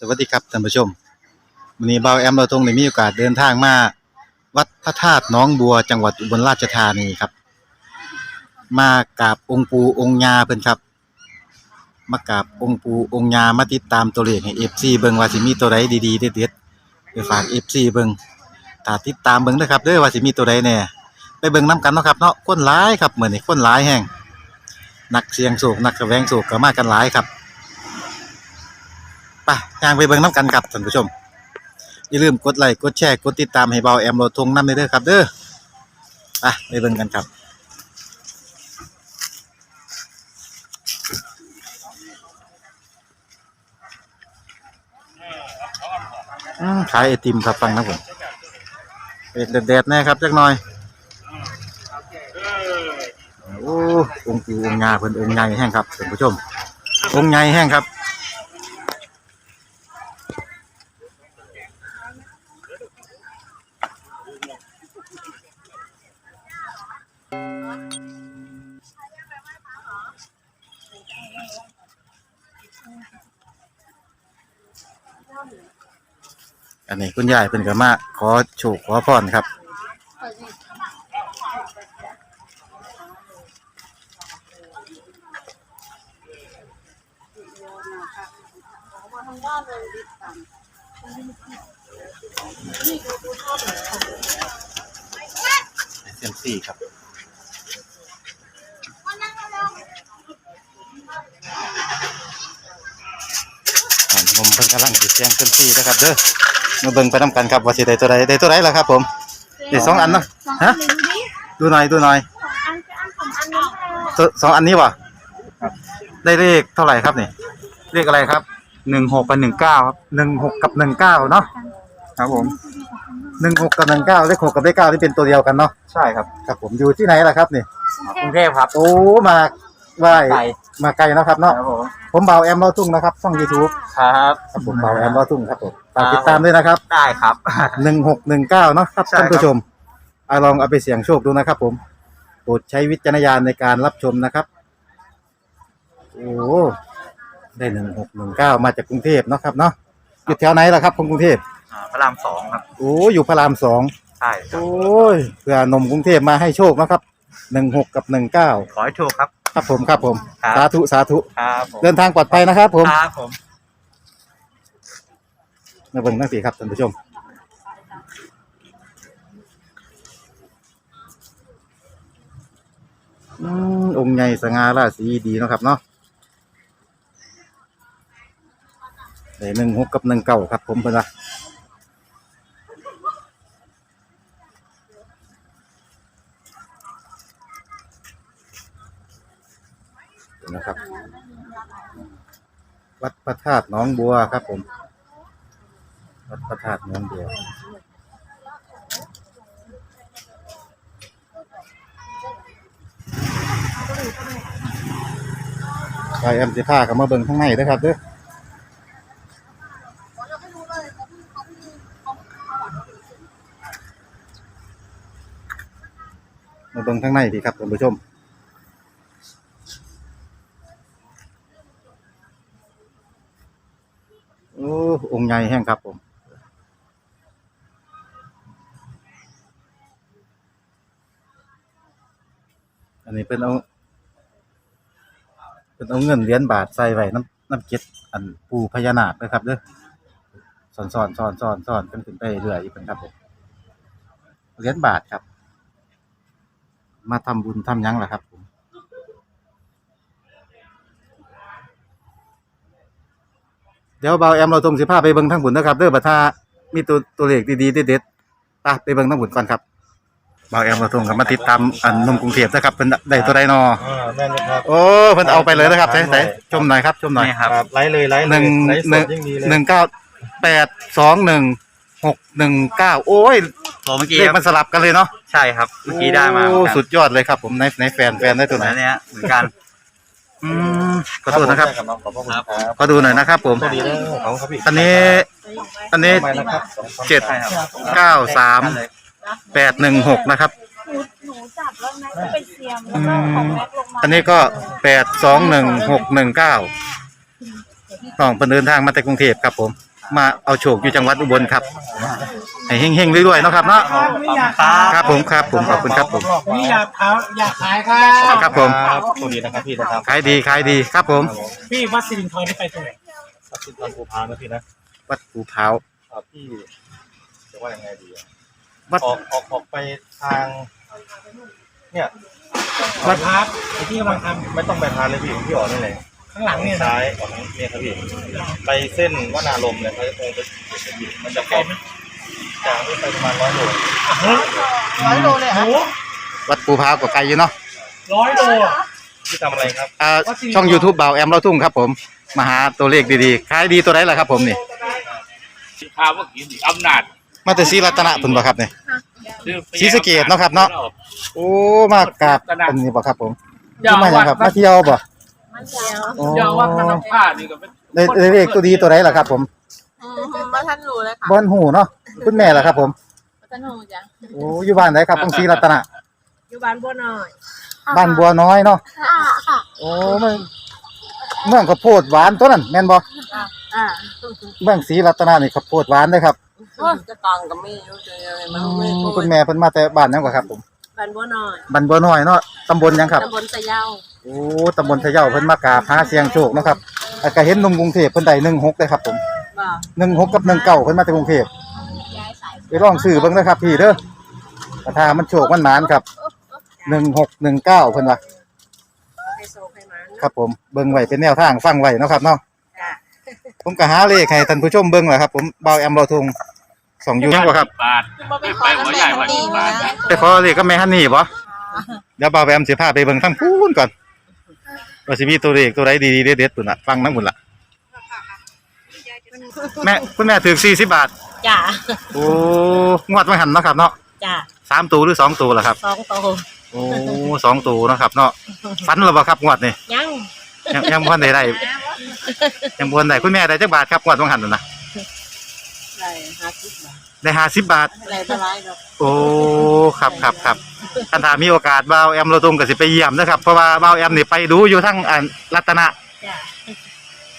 สวัสดีครับท่านผู้ชมวันนี้เบาแอมเราตรงได้มีโอกาสเดินทางมา วัดพระธาตุหน้องบัวจังหวัดอุบลราชธานีครับ มากราบองค์ปูองค์ยาเพิ่นครับ มากราบองค์ปูองค์ยามาติดตามตัวเลขให้ FC เบิงว่าสิมีตัวใดดีๆเด็ดๆไปฝาก FC เบิงถ้าติดตามเบิงนะครับเด้อว่าสิมีตัวใดแน่ไปเบิงนํกันเนาะครับเนาะคนหลายครับเหมือนี้คนหลายแฮงนักเสียงโชคนักแสวงโชคก็มากันหลายครับ ไปย่างไปเบิ่งน้ำกันครับท่านผู้ชม อย่าลืมกดไลค์กดแชร์กดติดตามให้เบาแอมโรทงน้ำเด้อครับ เด้อไปไปเบิ่งกันครับขายไอติมครับฟังนะผมเด็ดเด็ดๆแน่ครับจักหน่อยโอ้องค์ปูองค์งาเพิ่นองค์ใหญ่แห้งครับท่านผู้ชม องค์ใหญ่แห้งครับ อันนี้คุณยายเป็นก็มาขอโชคขอพรครับ เซยมซี่ครับ อ่านมเพิ่นกำลังสิเสียงเซมซี่นะครับเด้อ มาเบิ่งไปนํกันครับว่าสิได้ตัวใดได้ตัวใดล่ะครับผมได้สองอันเนาะฮะดูหน่อยดูหน่อยอันจะอันสองอันนี้ค่ะตัวสองอันนี้วะได้เลขเท่าไหร่ครับนี่เลขอะไรครับหนึ่งหกกับหนึ่งเก้าครับหนึ่งหกกับหนึ่งเก้าเนาะครับผมหนึ่งหกกับหนึ่งเก้าเลขหกกับเลขเก้าที่เป็นตัวเดียวกันเนาะใช่ครับครับผมอยู่ที่ไหนล่ะครับนี่กรุงเทพครับโอ้มาไหว้ไก่ มาไกลเนาะครับเนาะครับผมผมเบาแอมเล่าทุ่งนะครับช่อง YouTube ครับครับผมเบาแอมเล่าทุ่งครับผมฝากติดตามด้วยนะครับได้ครับ หนึ่งหกหนึ่งเก้าเนาะครับใช่ครับ ท่านผู้ชมเอาลองเอาไปเสี่ยงโชคดูนะครับ ผมโปรดใช้วิจารณญาณในการรับชมนะครับ โอ้ได้หนึ่งหกหนึ่งเก้ามาจากกรุงเทพเนาะครับเนาะอยู่แถวไหนล่ะครับคนกรุงเทพอ่าพระรามสองครับโอ้อยู่พระรามสอง ใช่ครับโอ้ยเพื่อนมกรุงเทพมาให้โชคนะครับหนึ่งหกกับหนึ่งเก้าขอให้ถูกครับ ครับผมครับผม ครับ สาธุสาธุ ครับผมเดินทางปลอดภัยนะครับผมครับผม มาเบิ่งทั้งสี่ครับท่านผู้ชม อืมองค์ใหญ่สง่าราศีดีเนาะครับเนาะได้หนึ่งหกกับหนึ่งเก้าครับผมเพิ่นว่า พระธาตุหน้องบัวครับผมวัดพระธาตุหน้องบัวใครแอมสิพากับมาเบิ่งข้างในเด้อครับเด้อมาเบิ่งข้างในดีครับท่านผู้ชม โอ้องค์ใหญ่แห้งครับผมอันนี้เป็นเอาเป็นเอาเงินเหรียญบาทใส่ไว้น้ำน้ำเก็ดอันปูพญานาคนะครับเด้อสอนสอนสอนสอนสอนกันขึ้นไปเรื่อยอีกเป็นครับผมเหรียญบาทครับ มาทำบุญทำยังล่ะครับผม เดี๋ยวเบาแอมเราตรงสิพาไปเบิ่งทั้งบุญนะครับเด้อบัดถ้ามีตัวตัวเลขดีๆเด็ดๆไปไปเบิ่งทั้งบุญก่อนครับเบาแอมเราตรงกับมาติดตามอันหนมกรุงเทพนะครับเพิ่นได้ตัวใดนออ่าแม่นเลยครับ โอ้เพิ่นเอาไปเลยนะครับใส่ใส่ชมหน่อยครับชมหน่อย นี่ครับ ครับไลฟ์เลยไลฟ์หเลยนึ่งไลฟ์สหนึ่ดงยิ่งดีเลยหนึ่งเก้าแปดสองหนึ่งหกหนึ่งเก้าโอ้ยตัวเมื่อกี้เลขคมัรับนสลับกันเลยเนาะใช่ครับ เมื่อกี้ได้มาโอ้สุดยอดเลยครับผมในในแฟนแฟนได้ตัวไหนแล้วเนี้ยเหมือนกัน อืมขอโทษนะครับ ขอบคุณครับขอดูหน่อยนะครับ ผมสวัสดีนะของครับพี่อันนี้ อันนี้ทำไมนะครับสองคนเจ็ดใช่ครับเก้าสามได้เลยแปดหนึ่งหกนะครับ หนูหนูจับแล้วแม็กก็เป็นเซียมแล้วก็ของแม็กลงมาอันนี้ก็แปดสองหนึ่งหกหนึ่งเก้าน้องเพิ่นเดินทางมาจากกรุงเทพครับผม มาเอาโชคอยู่จังหวัดอุบลครับ ให้เฮงๆรวยๆเนาะครับเนาะครับครับครับผมครับผมขอบคุณครับผมนี่อยากขายอยากขายครับครับผมครับสวัสดีนะครับพี่นะครับขายดีขายดีครับผม พี่วัดสิรินทรได้ไปตรงไหนสักสิบพันภูพานนะพี่นะวัดภูพร้าวครับพี่จะว่ายังไงดีอะวัดออกออกออกไปทาง เนี่ยวัดครับไอที่กำลังทไม่ต้องไปทางเลยพี่พี่ออกนี่เลยำข้างหลังเนี่ยนะซ้ายออกเนี่ยครับพี่ไปเส้นวนารมณ์เนี่ยเขาจะตรงไปมันจะพบ จากนี้ไปประมาณร้อยโลร้อยโลเลยฮะวัดภูพร้าวก็ไกลอยู่เนาะร้อยโลอะพี่ทำอะไรครับอ่าช่อง YouTube บ่าวแอมเราทุ่งครับ ผมมาหาตัวเลขดีๆขายดีตัวไหนล่ะครับ ผมนี่ข้าวเมื่อกี้นี่อำนาจมาแต่ศรีรัตนะพุ่นบ่ครับนี่ชื่อศรีสะเกษเนาะครับเนาะโอ้มากราบอันนี้บ่ครับผมอย่าที่มาหยัวังดครับมาเที่ยวบ่มันเดียวโอ้อย่าวัดมันผ้านี่ก็เป็นได้ได้เลขตัวดีตัวไหนล่ะครับ ผมอืมมาท่านรู้เลยค่ะบอนหูเนาะ คุณแม่ล่ะครับ ผมมาท่านรู้จ้ะโอ้อยู่บ้านไหนครับตรงศรีรัตนะอยู่บ้านบัวน้อยบ้านบัวน้อยเนาะค่ะค่ะโอ้มันเมืองข้าวโพดหวานตัวนั้นแม่นบ่อ่าเมืองศรีรัตนะนี่ข้าวโพดหวานเด้อครับจะตังกับไม่รู้จะยังไงมันไม่อืมคุณแม่เพิ่นมาแต่บ้านหยังบ่ครับ ผมบ้านบัวน้อยบ้านบัวน้อยเนาะตำบลหยังครับ ตำบลสะเยาโอ้ตำบลทะเยาเพิ่นมากราบหาเสียงโชคเนาะครับแล้วก็เห็นหนุ่มกรุงเทพเพิ่นได้16เลยครับผม บ่16กับ19เพิ่นมาจากกรุงเทพย้ายสาย ไปลองซื้อเบิ่งนะครับพี่เด้อถ้ามันโชคมันหมานครับ1619เพิ่นว่าให้โซให้มันครับผมเบิ่งไว้เป็นแนวทางฟังไว้เนาะครับเนาะจ้ะผมก็หาเลขให้ท่านผู้ชมเบิ่งแหละครับ ผมเบาแอมเบาทุงสองอยู่ยังบ่ครับ บาท บ่ไปขอกับแม่คนนี้นะ ไปขอเลขกับแม่ฮันนี่บ่เดี๋ยวเบาแอมสิพาไปเบิ่งทางพูนก่อนว่าสิมีตัวเลขตัวใดดีๆเด็ดๆปุ่นน่ะฟังนำพุ่นล่ะแม่คุณแม่ถือ40บาท จ้ะโอ้งวดมาหันเนาะครับเนาะจ้ะสามตัวหรือสองตัวล่ะครับ สองโตโอ้สองตัวเนาะครับเนาะฝันแล้วบ่ครับงวดนี่ยังยังยังบ่ทันได้ได้ยังบ่ทันได้คุณแม่ได้จักบาทครับงวดมาหันน่ะนะได้ห้าสิบบาทได้50บาท ได้เท่าไรดอกโอ้ครับครับครับอันถ้ามีโอกาสบ่าวแอมเราตรงก็สิไปเยี่ยมนะครับเพราะว่าบ่าวแอมนี่ไปดูอยู่ทั้งอันรัตนะจ้ะ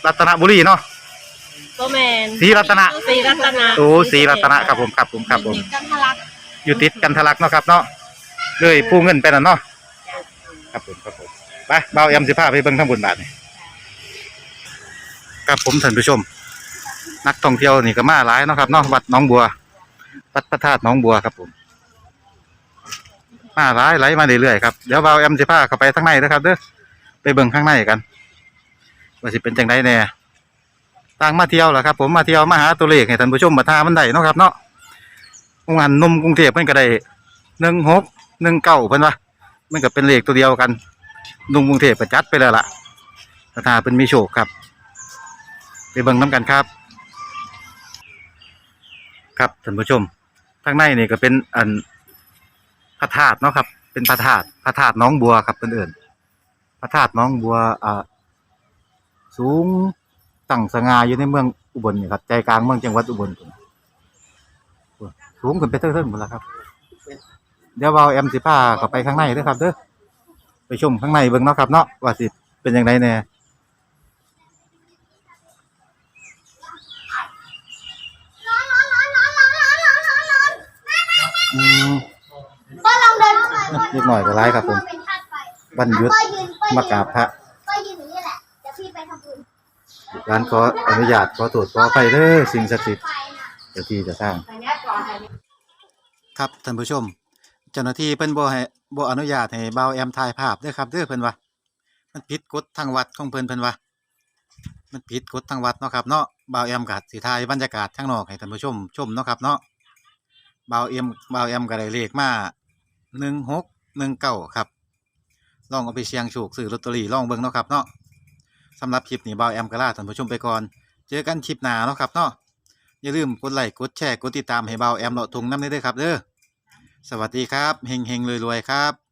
รัตนบุรีเนาะ โบแมนศรีรัตนะศรีรัตนะโอ้ศรีรัตนะครับผมครับผมครับผมติดกันทะลักอยู่ติดกันทะลักเนาะครับเนาะเลยผู้เงินไปนั่นเนาะครับผมครับผมไปบ่าวแอมสิพาไปเบิ่งทางบุญบาทนี่ครับผมท่านผู้ชม นักท่องเที่ยวนี่ก็มาหลายเนาะครับเนาะวัดหนองบัว วัดพระธาตุหนองบัวครับผม มาหลายไหลมาเรื่อยๆครับเดี๋ยวบ่าวแอมสิพาเข้าไปทางในนะครับเด้อไปเบิ่งข้างในกันว่าสิเป็นจังไดแน่ ต่างมาเที่ยวแหละครับ ผมมาเที่ยวมาหาตัวเลขให้ท่านผู้ชมมาทามันได้เนาะครับเนาะงหันนมกรุงเทพเพิ่นก็ได้หนึ่งหกหนึ่งเก้าเพิ่นว่ามันก็เป็นเลขตัวเดียวกันนุ่มกรุงเทพก็จัดไปแล้วล่ะถ้าทาเป็นมีโชคครับ ไปเบิ่งน้กันครับ ครับท่านผู้ชมทางในนี่ก็เป็นอันพระธาตุเนาะครับ เป็นพระธาตุพระธาตุน้องบัวครับเพิ่นเอิ้นพระธาตุน้องบัวอ่าสูง ตั้งสง่าอยู่ในเมืองอุบลนี่ครับใจกลางเมืองจังหวัดอุบลพุ่นโอ้ยสูงขึ้นไปเทิงๆหมดแล้วครับ เดี๋ยวเบาแอมสิพาเข้าไปข้างในเด้อครับเด้อไปชมข้างในเบิ่งเนาะครับเนาะว่าสิเป็นจังไดแน่อืมก็ลองเดินเล็กหน่อยก็ร้ายครับผมเป็นธาตุไฟวันหยุดก็ยืนก็ยืนมากราบพระ ร้านขออนุญาตขอตรวจขอไปเด้อสิ่งศักดิ์สิทธิ์เจ้าที่เจะสร้าง ครับท่านผู้ชม เจ้าหน้าที่เพิ่นบ่ให้บ่อนุญาตให้เบาวแอมถ่ายภาพเด้อครับเด้อเพิ่นว่ามันผิดกฎทางวัดของเพิ่นเพิ่นว่ามันผิดกฎทางวัดเนาะครับเนาะเบาวแอมก็สิถ่ายบรรยากาศข้างนอกให้ท่านผู้ชมชมเนาะครับเนาะเบาวแอมเบาวแอมก็ได้เลขมา1619ครับลองเอาไปเสี่ยงโชคซื้อลอตเตอรี่ลองเบิ่งเนาะครับเนาะ สำหรับคลิปนี้บ่าวแอมกะลาท่านผู้ชมไปก่อน เจอกันคลิปหน้าเนาะครับเนาะอย่าลืมกดไลค์กดแชร์กดติดตามให้บ่าวแอมเลาะทุงน้ำได้วยครับเด้อสวัสดีครับเฮงเฮงรวยรวยครับ